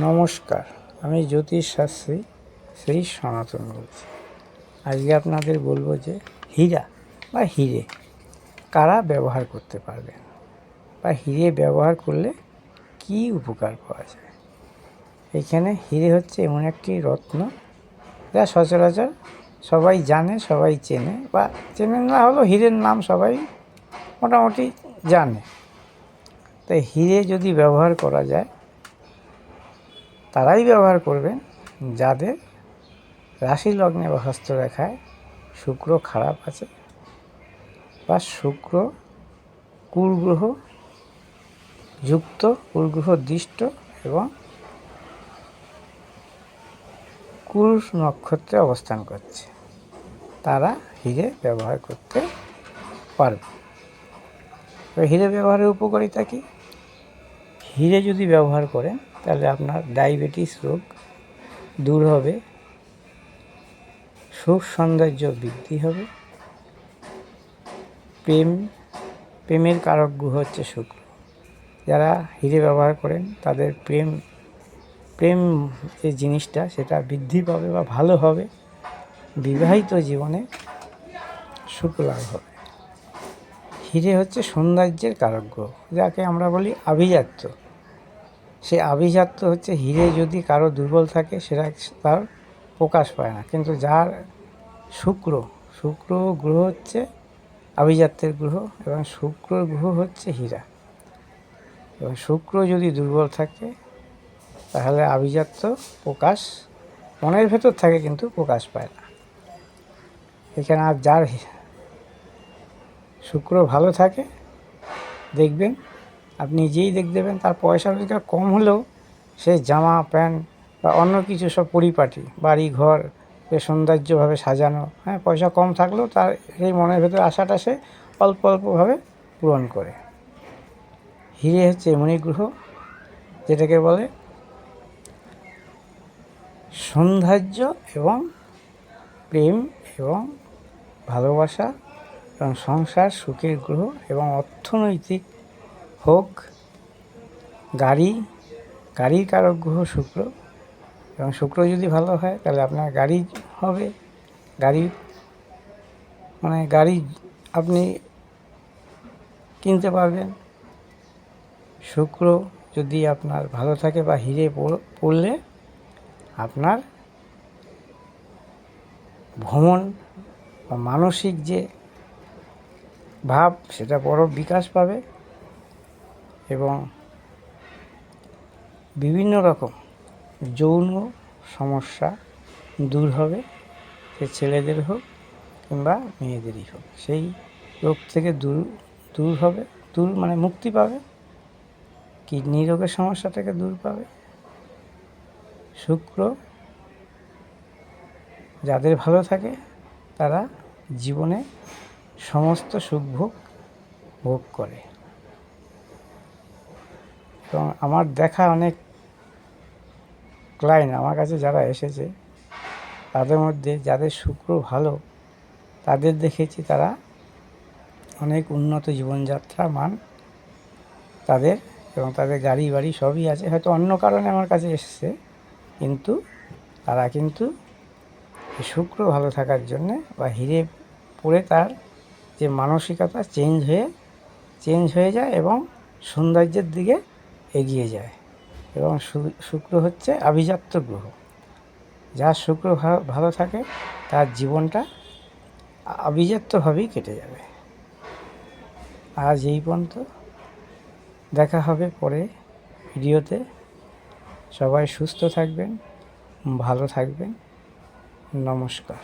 নমস্কার, আমি জ্যোতিষ শাস্ত্রী শ্রী সনাতন বলছি। আজকে আপনাদের বলব যে হীরা বা হিরে কারা ব্যবহার করতে পারবেন? বা হিরে ব্যবহার করলে কি উপকার পাওয়া যায়? এখানে হিরে হচ্ছে এমন একটি রত্ন যা সচরাচর সবাই জানে, সবাই চেনে বা চেনে না হলেও হিরের নাম সবাই মোটামুটি জানে। তাই হিরে যদি ব্যবহার করা যায় তারাই ব্যবহার করবেন যাদের রাশি লগ্নে বা হস্তরেখায় শুক্র খারাপ আছে বা শুক্র কুরগ্রহ যুক্ত, কুরগ্রহ দৃষ্ট এবং কুর নক্ষত্রে অবস্থান করছে। তারা হিরে ব্যবহার করতে পারবে। হিরে ব্যবহারের উপকারিতা কি? হিরে যদি ব্যবহার করেন তাহলে আপনার ডায়াবেটিস রোগ দূর হবে সুখ সৌন্দর্য বৃদ্ধি হবে, প্রেম, প্রেমের কারক গ্রহ হচ্ছে শুক্র। যারা হিরে ব্যবহার করেন, তাদের প্রেম প্রেম যে জিনিসটা, সেটা বৃদ্ধি পাবে বা ভালো হবে। বিবাহিত জীবনে সুখ হবে। হিরে হচ্ছে সৌন্দর্যের কারক গ্রহ, যাকে আমরা বলি আভিজাত্য। সে আভিজাত্য হচ্ছে হিরে যদি কারও দুর্বল থাকে, সেটা তার প্রকাশ পায় না। কিন্তু যার শুক্র শুক্র গ্রহ হচ্ছে আভিজাত্যের গ্রহ এবং শুক্র গ্রহ হচ্ছে হীরা। এবং শুক্র যদি দুর্বল থাকে, তাহলে আভিজাত্য প্রকাশ মনের ভেতর থাকে কিন্তু প্রকাশ পায় না। এখানে আর যার শুক্র ভালো থাকে, দেখবেন আপনি নিজেই দেখ দেবেন, তার পয়সা রোজগার কম হলেও সে জামা, প্যান্ট বা অন্য কিছু সব পরিপাটি, বাড়ি, ঘর সৌন্দর্যভাবে সাজানো হ্যাঁ পয়সা কম থাকলেও তার সেই মনের ভেতর আশাটা সে অল্প অল্পভাবে পূরণ করে। হিরে হচ্ছে এমনই গ্রহ যেটাকে বলে সৌন্দর্য এবং প্রেম এবং ভালোবাসা এবং সংসার সুখের গ্রহ এবং অর্থনৈতিক হোক, গাড়ি, গাড়ির কারক গ্রহ শুক্র। এবং শুক্র যদি ভালো হয়, তাহলে আপনার গাড়ি হবে। গাড়ি মানে গাড়ি আপনি কিনতে পারবেন। শুক্র যদি আপনার ভালো থাকে বা হিরে পড়- পড়লে আপনার ভ্রমণ বা মানসিক যে ভাব, সেটা বড় বিকাশ পাবে। এবং বিভিন্ন রকম যৌন সমস্যা দূর হবে, সে ছেলেদের হোক কিংবা মেয়েদেরই হোক। সেই রোগ থেকে দূর দূর হবে, দূর মানে মুক্তি পাবে, কিডনি রোগের সমস্যা থেকে দূর পাবে। শুক্র যাদের ভালো থাকে, তারা জীবনে সমস্ত সুখ ভোগ ভোগ করে। এবং আমার দেখা অনেক ক্লায়েন্ট আমার কাছে যারা এসেছে, তাদের মধ্যে যাদের শুক্র ভালো, তাদের দেখেছি তারা অনেক উন্নত জীবনযাত্রা মান তাদের এবং তাদের গাড়ি বাড়ি সবই আছে। হয়তো অন্য কারণে আমার কাছে এসেছে, কিন্তু তারা কিন্তু শুক্র ভালো থাকার জন্যে বা হিরে পড়ে তার যে মানসিকতা চেঞ্জ হয়ে চেঞ্জ হয়ে যায় এবং সৌন্দর্যের দিকে এগিয়ে যায়। এবং শুক্র হচ্ছে আভিজাত্য গ্রহ। যার শুক্র ভালো থাকে, তার জীবনটা আভিজাত্যভাবেই কেটে যাবে। আজ এই পর্যন্ত। দেখা হবে পরে ভিডিওতে। সবাই সুস্থ থাকবেন, ভালো থাকবেন। নমস্কার।